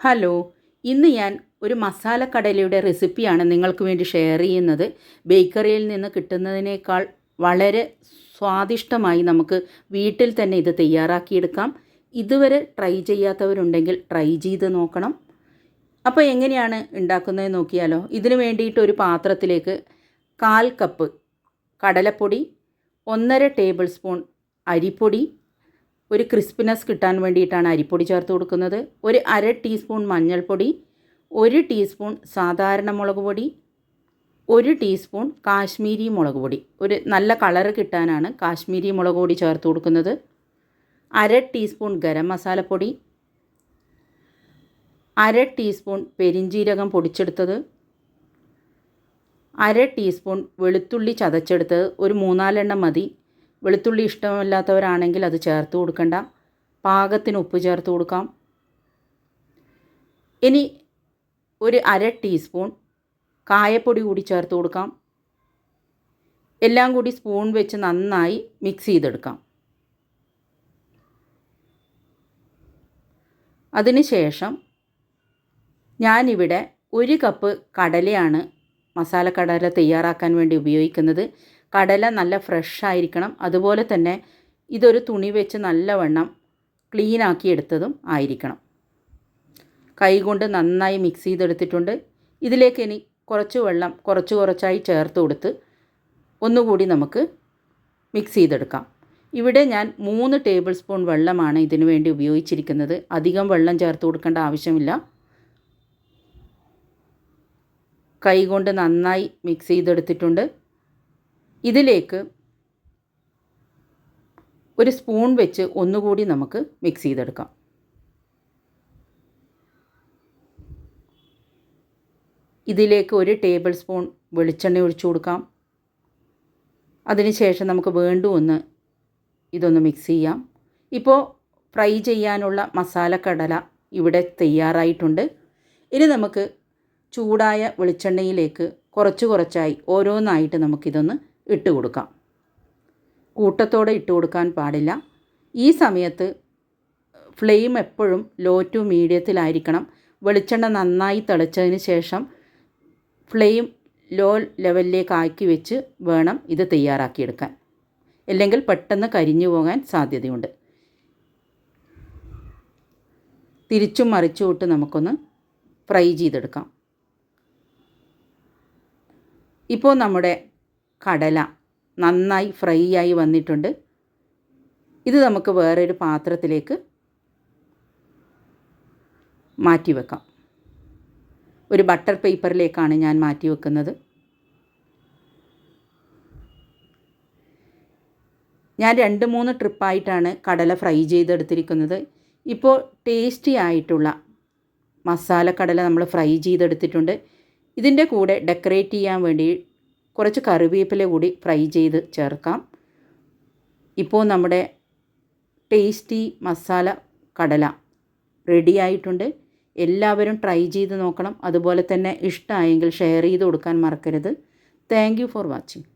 Hello ഇന്ന് ഞാൻ ഒരു മസാല കടലയുടെ റെസിപ്പിയാണ് നിങ്ങൾക്ക് വേണ്ടി ഷെയർ ചെയ്യുന്നത്. ബേക്കറിയിൽ നിന്ന് കിട്ടുന്നതിനേക്കാൾ വളരെ സ്വാദിഷ്ടമായി നമുക്ക് വീട്ടിൽ തന്നെ ഇത് തയ്യാറാക്കിയെടുക്കാം. ഇതുവരെ ട്രൈ ചെയ്യാത്തവരുണ്ടെങ്കിൽ ട്രൈ ചെയ്ത് നോക്കണം. അപ്പോൾ എങ്ങനെയാണ് ഉണ്ടാക്കുന്നത് നോക്കിയാലോ ഇതിനു വേണ്ടിയിട്ട് ഒരു പാത്രത്തിലേക്ക് കാൽ കപ്പ് കടലപ്പൊടി ഒന്നര ടേബിൾ സ്പൂൺ അരിപ്പൊടി ഒരു ക്രിസ്പിനെസ് കിട്ടാൻ വേണ്ടിയിട്ടാണ് അരിപ്പൊടി ചേർത്ത് കൊടുക്കുന്നത്. ഒരു അര ടീസ്പൂൺ മഞ്ഞൾപ്പൊടി ഒരു ടീസ്പൂൺ സാധാരണ മുളക് പൊടി ഒരു ടീസ്പൂൺ കാശ്മീരി മുളക് പൊടി. ഒരു നല്ല കളറ് കിട്ടാനാണ് കാശ്മീരി മുളക് പൊടി ചേർത്ത് കൊടുക്കുന്നത്. അര ടീസ്പൂൺ ഗരം മസാലപ്പൊടി അര ടീസ്പൂൺ പെരിഞ്ജീരകം പൊടിച്ചെടുത്തത് അര ടീസ്പൂൺ വെളുത്തുള്ളി ചതച്ചെടുത്തത്. ഒരു മൂന്നാലെണ്ണം മതി. വെളുത്തുള്ളി ഇഷ്ടമില്ലാത്തവരാണെങ്കിൽ അത് ചേർത്ത് കൊടുക്കണ്ട. പാകത്തിന് ഉപ്പ് ചേർത്ത് കൊടുക്കാം. ഇനി ഒരു അര ടീസ്പൂൺ കായപ്പൊടി കൂടി ചേർത്ത് കൊടുക്കാം. എല്ലാം കൂടി സ്പൂൺ വെച്ച് നന്നായി മിക്സ് ചെയ്തെടുക്കാം. അതിനുശേഷം ഞാനിവിടെ ഒരു കപ്പ് കടലയാണ് മസാല കടല തയ്യാറാക്കാൻ വേണ്ടി ഉപയോഗിക്കുന്നത്. കടല നല്ല ഫ്രഷ് ആയിരിക്കണം. അതുപോലെ തന്നെ ഇതൊരു തുണി വെച്ച് നല്ലവണ്ണം ക്ലീൻ ആക്കി എടുത്തതും ആയിരിക്കണം. കൈകൊണ്ട് നന്നായി മിക്സ് ചെയ്തെടുത്തിട്ടുണ്ട്. ഇതിലേക്ക് ഇനി കുറച്ച് വെള്ളം കുറച്ച് കുറച്ചായി ചേർത്ത് കൊടുത്ത് ഒന്നുകൂടി നമുക്ക് മിക്സ് ചെയ്തെടുക്കാം. ഇവിടെ ഞാൻ മൂന്ന് ടേബിൾ സ്പൂൺ വെള്ളമാണ് ഇതിനു വേണ്ടി ഉപയോഗിച്ചിരിക്കുന്നത്. അധികം വെള്ളം ചേർത്ത് കൊടുക്കേണ്ട ആവശ്യമില്ല. കൈകൊണ്ട് നന്നായി മിക്സ് ചെയ്തെടുത്തിട്ടുണ്ട്. ഇതിലേക്ക് ഒരു സ്പൂൺ വെച്ച് ഒന്നുകൂടി നമുക്ക് മിക്സ് ചെയ്തെടുക്കാം. ഇതിലേക്ക് ഒരു ടേബിൾ സ്പൂൺ വെളിച്ചെണ്ണ ഒഴിച്ചു കൊടുക്കാം. അതിനുശേഷം നമുക്ക് വീണ്ടും ഒന്ന് ഇതൊന്ന് മിക്സ് ചെയ്യാം. ഇപ്പോൾ ഫ്രൈ ചെയ്യാനുള്ള മസാലക്കടല ഇവിടെ തയ്യാറായിട്ടുണ്ട്. ഇനി നമുക്ക് ചൂടായ വെളിച്ചെണ്ണയിലേക്ക് കുറച്ച് കുറച്ചായി ഓരോന്നായിട്ട് നമുക്കിതൊന്ന് ഇട്ട് കൊടുക്കാം. കൂട്ടത്തോടെ ഇട്ട് കൊടുക്കാൻ പാടില്ല. ഈ സമയത്ത് ഫ്ലെയിം എപ്പോഴും ലോ ടു മീഡിയത്തിലായിരിക്കണം. വെളിച്ചെണ്ണ നന്നായി തിളച്ചതിന് ശേഷം ഫ്ലെയിം ലോ ലെവലിലേക്ക് ആക്കി വെച്ച് വേണം ഇത് തയ്യാറാക്കിയെടുക്കാൻ. അല്ലെങ്കിൽ പെട്ടെന്ന് കരിഞ്ഞു പോകാൻ സാധ്യതയുണ്ട്. തിരിച്ചും മറിച്ചും ഇട്ട് നമുക്കൊന്ന് ഫ്രൈ ചെയ്തെടുക്കാം. ഇപ്പോൾ നമ്മുടെ കടല നന്നായി ഫ്രൈ ആയി വന്നിട്ടുണ്ട്. ഇത് നമുക്ക് വേറൊരു പാത്രത്തിലേക്ക് മാറ്റി വെക്കാം. ഒരു ബട്ടർ പേപ്പറിലേക്കാണ് ഞാൻ മാറ്റി വെക്കുന്നത്. ഞാൻ രണ്ട് മൂന്ന് ട്രിപ്പായിട്ടാണ് കടല ഫ്രൈ ചെയ്തെടുത്തിരിക്കുന്നത്. ഇപ്പോൾ ടേസ്റ്റി ആയിട്ടുള്ള മസാല കടല നമ്മൾ ഫ്രൈ ചെയ്തെടുത്തിട്ടുണ്ട്. ഇതിന്റെ കൂടെ ഡെക്കറേറ്റ് ചെയ്യാൻ വേണ്ടി കുറച്ച് കറിവേപ്പില കൂടി ഫ്രൈ ചെയ്ത് ചേർക്കാം. ഇപ്പോൾ നമ്മുടെ ടേസ്റ്റി മസാല കടല റെഡി ആയിട്ടുണ്ട്. എല്ലാവരും ട്രൈ ചെയ്ത് നോക്കണം. അതുപോലെ തന്നെ ഇഷ്ടമായെങ്കിൽ ഷെയർ ചെയ്ത് കൊടുക്കാൻ മറക്കരുത്. Thank for watching